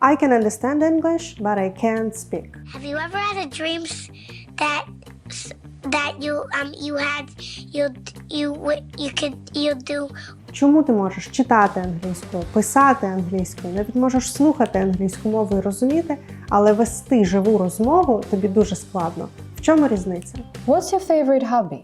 I can understand English, but I can't speak. Have you ever had a dream that that you um you had you you you could you do Чому ти можеш читати англійською, писати англійською, навіть можеш слухати англійську мову і розуміти, але вести живу розмову тобі дуже складно. В чому різниця? What's your favorite hobby?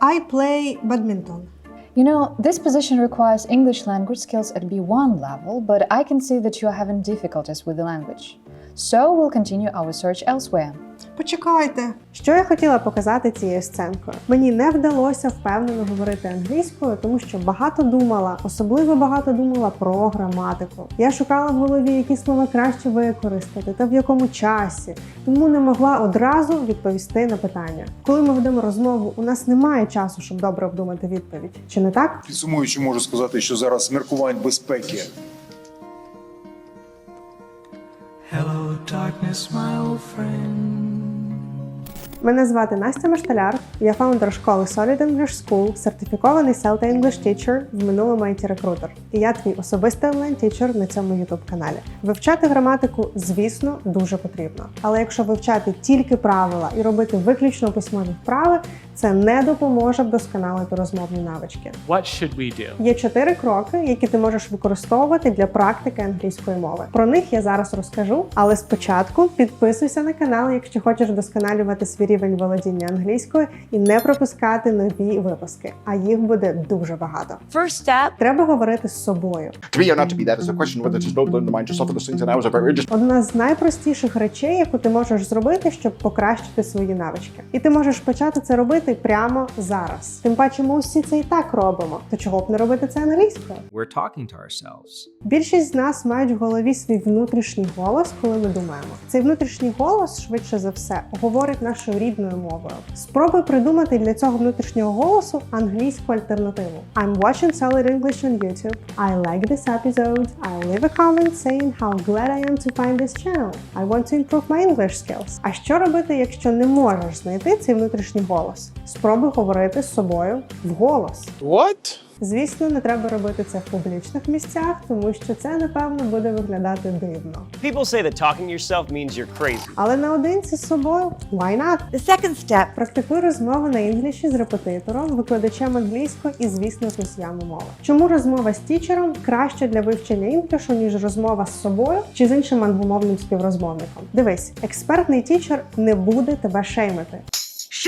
I play badminton. You know, this position requires English language skills at B1 level, but I can see that you are having difficulties with the language. So we'll continue our search elsewhere. Почекайте, що я хотіла показати цією сценкою. Мені не вдалося впевнено говорити англійською, тому що багато думала, особливо багато думала про граматику. Я шукала в голові, які слова краще використати та в якому часі, тому не могла одразу відповісти на питання. Коли ми ведемо розмову, у нас немає часу, щоб добре обдумати відповідь. Чи не так? Підсумуючи, можу сказати, що зараз міркувань безпеки darkness, my old friend. Мене звати Настя Машталяр, я фаундер школи Solid English School, сертифікований Celta English Teacher, в минулому it рекрутер. І я твій особистий онлайн-тічер на цьому youtube каналі. Вивчати граматику, звісно, дуже потрібно. Але якщо вивчати тільки правила і робити виключно письмові вправи, це не допоможе вдосконалити розмовні навички. What should we do? Є чотири кроки, які ти можеш використовувати для практики англійської мови. Про них я зараз розкажу, але спочатку підписуйся на канал, якщо хочеш вдосконалювати свій рівень володіння англійською і не пропускати нові випуски. А їх буде дуже багато. First step Треба говорити з собою. Одна з найпростіших речей, яку ти можеш зробити, щоб покращити свої навички. І ти можеш почати це робити прямо зараз. Тим паче, ми усі це і так робимо. То чого б не робити це англійською? We're talking to ourselves. Більшість з нас мають в голові свій внутрішній голос, коли ми думаємо. Цей внутрішній голос, швидше за все, говорить нашою рідною мовою. Спробуй придумати для цього внутрішнього голосу англійську альтернативу. I'm watching Solid English on YouTube. I like this episode. I leave a comment saying how glad I am to find this channel. I want to improve my English skills. А що робити, якщо не можеш знайти цей внутрішній голос? Спробуй говорити з собою вголос. What? Звісно, не треба робити це в публічних місцях, тому що це напевно буде виглядати дивно. People say that talking to yourself means you're crazy. Але наодинці з собою why not? The second step Практикуй розмови на інгліші з репетитором, викладачем англійської і, звісно, з носіями мови. Чому розмова з тічером краще для вивчення інглішу, ніж розмова з собою чи з іншим англомовним співрозмовником? Дивись, експертний тічер не буде тебе шеймити.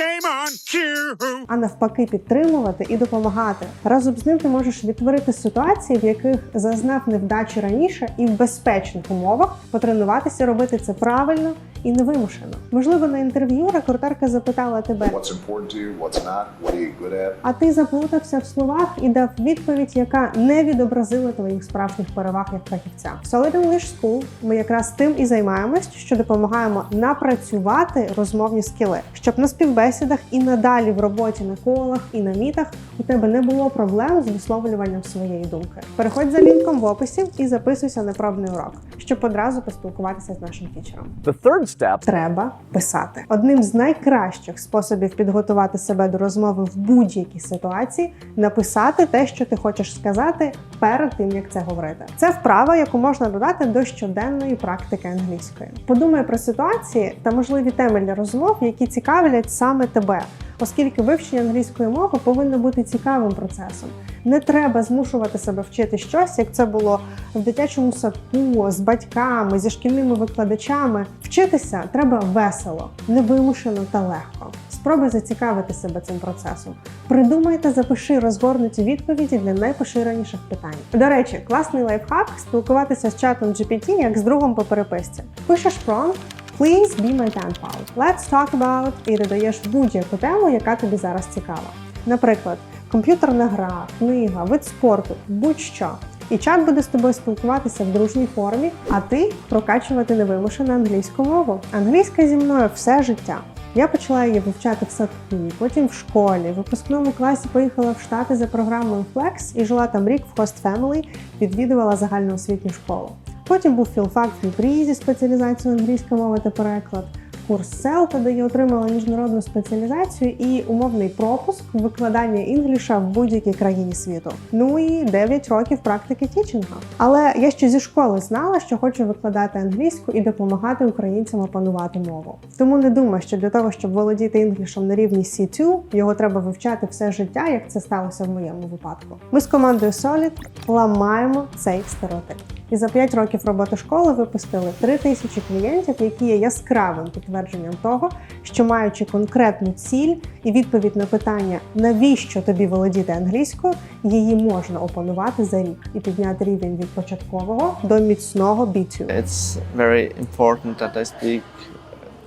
Shame on you! а навпаки підтримувати і допомагати. Разом з ним ти можеш відтворити ситуації, в яких зазнав невдачі раніше, і в безпечних умовах потренуватися робити це правильно і невимушено. Можливо, на інтерв'ю рекрутерка запитала тебе, What's important to you? What's not? What are you good at? а ти заплутався в словах і дав відповідь, яка не відобразила твоїх справжніх переваг як фахівця. В Solid English School ми якраз тим і займаємось, що допомагаємо напрацювати розмовні скіли, щоб на співбесідах і надалі в роботі на колах і на мітах у тебе не було проблем з висловлюванням своєї думки. Переходь за лінком в описі і записуйся на пробний урок, щоб одразу поспілкуватися з нашим тічером. The third Треба писати. Одним з найкращих способів підготувати себе до розмови в будь-якій ситуації написати те, що ти хочеш сказати перед тим, як це говорити. Це вправа, яку можна додати до щоденної практики англійської. Подумай про ситуації та можливі теми для розмов, які цікавлять саме тебе. Оскільки вивчення англійської мови повинно бути цікавим процесом. Не треба змушувати себе вчити щось, як це було в дитячому садку, з батьками, зі шкільними викладачами. Вчитися треба весело, невимушено та легко. Спробуй зацікавити себе цим процесом. Придумай та запиши розгорнуті відповіді для найпоширеніших питань. До речі, класний лайфхак спілкуватися з чатом GPT як з другом по переписці. Пишеш промпт, Please be my pen pal. Let's talk about і додаєш будь-яку тему, яка тобі зараз цікава. Наприклад, комп'ютерна гра, книга, вид спорту, будь-що. І чат буде з тобою спілкуватися в дружній формі, а ти прокачувати невимушену англійську мову. Англійська зі мною все життя. Я почала її вивчати в садку, потім в школі. В випускному класі поїхала в Штати за програмою Flex і жила там рік в Host Family, відвідувала загальноосвітню школу. Потім був філфак в Дніпрі зі спеціалізацією англійська мова та переклад. Курс селта, де я отримала міжнародну спеціалізацію і умовний пропуск викладання інгліша в будь-якій країні світу. Ну і 9 років практики тічинга. Але я ще зі школи знала, що хочу викладати англійську і допомагати українцям опанувати мову. Тому не думаю, що для того, щоб володіти інглішем на рівні C2, його треба вивчати все життя, як це сталося в моєму випадку. Ми з командою Solid ламаємо цей стереотип. І за 5 років роботи школи випустили 3 тисячі клієнтів, які є яскравим підтвердженням того, що маючи конкретну ціль і відповідь на питання, навіщо тобі володіти англійською, її можна опанувати за рік і підняти рівень від початкового до міцного B2. It's very important that I speak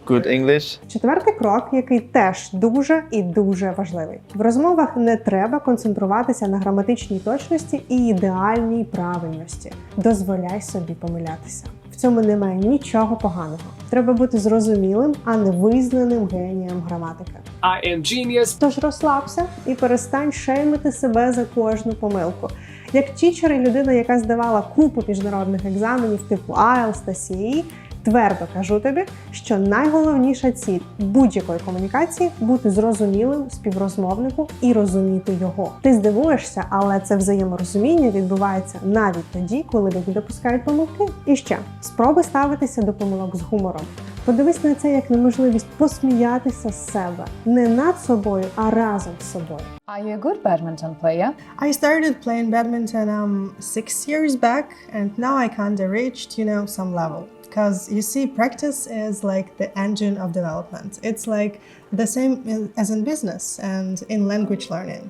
good English. Четвертий крок, який теж дуже і дуже важливий. В розмовах не треба концентруватися на граматичній точності і ідеальній правильності. Дозволяй собі помилятися. Цьому немає нічого поганого. Треба бути зрозумілим, а не визнаним генієм граматики. I am genius. Тож розслабся і перестань шеймити себе за кожну помилку. Як тічер і людина, яка здавала купу міжнародних екзаменів типу IELTS та CE, твердо кажу тобі, що найголовніша ціль будь-якої комунікації бути зрозумілим співрозмовнику і розуміти його. Ти здивуєшся, але це взаєморозуміння відбувається навіть тоді, коли люди допускають помилки. І ще спроби ставитися до помилок з гумором. Подивись на це як на можливість посміятися з себе не над собою, а разом з собою. Are you a good badminton player? I started playing badminton um, six years back, and now I kind of reached, you know, some level. Because you see, practice is like the engine of development. It's like the same in- as in business and in language learning.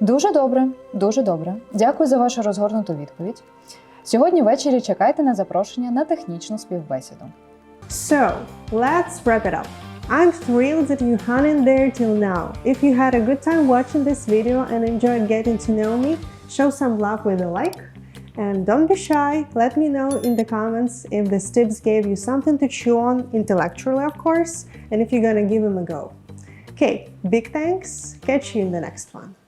Дуже добре, дуже добре. Дякую за вашу розгорнуту відповідь. Сьогодні ввечері чекайте на запрошення на технічну співбесіду. So, let's wrap it up. I'm thrilled that you hung in there till now. If you had a good time watching this video and enjoyed getting to know me, show some love with a like. And don't be shy, let me know in the comments if these tips gave you something to chew on intellectually, of course, and if you're gonna give them a go. Okay, big thanks, catch you in the next one.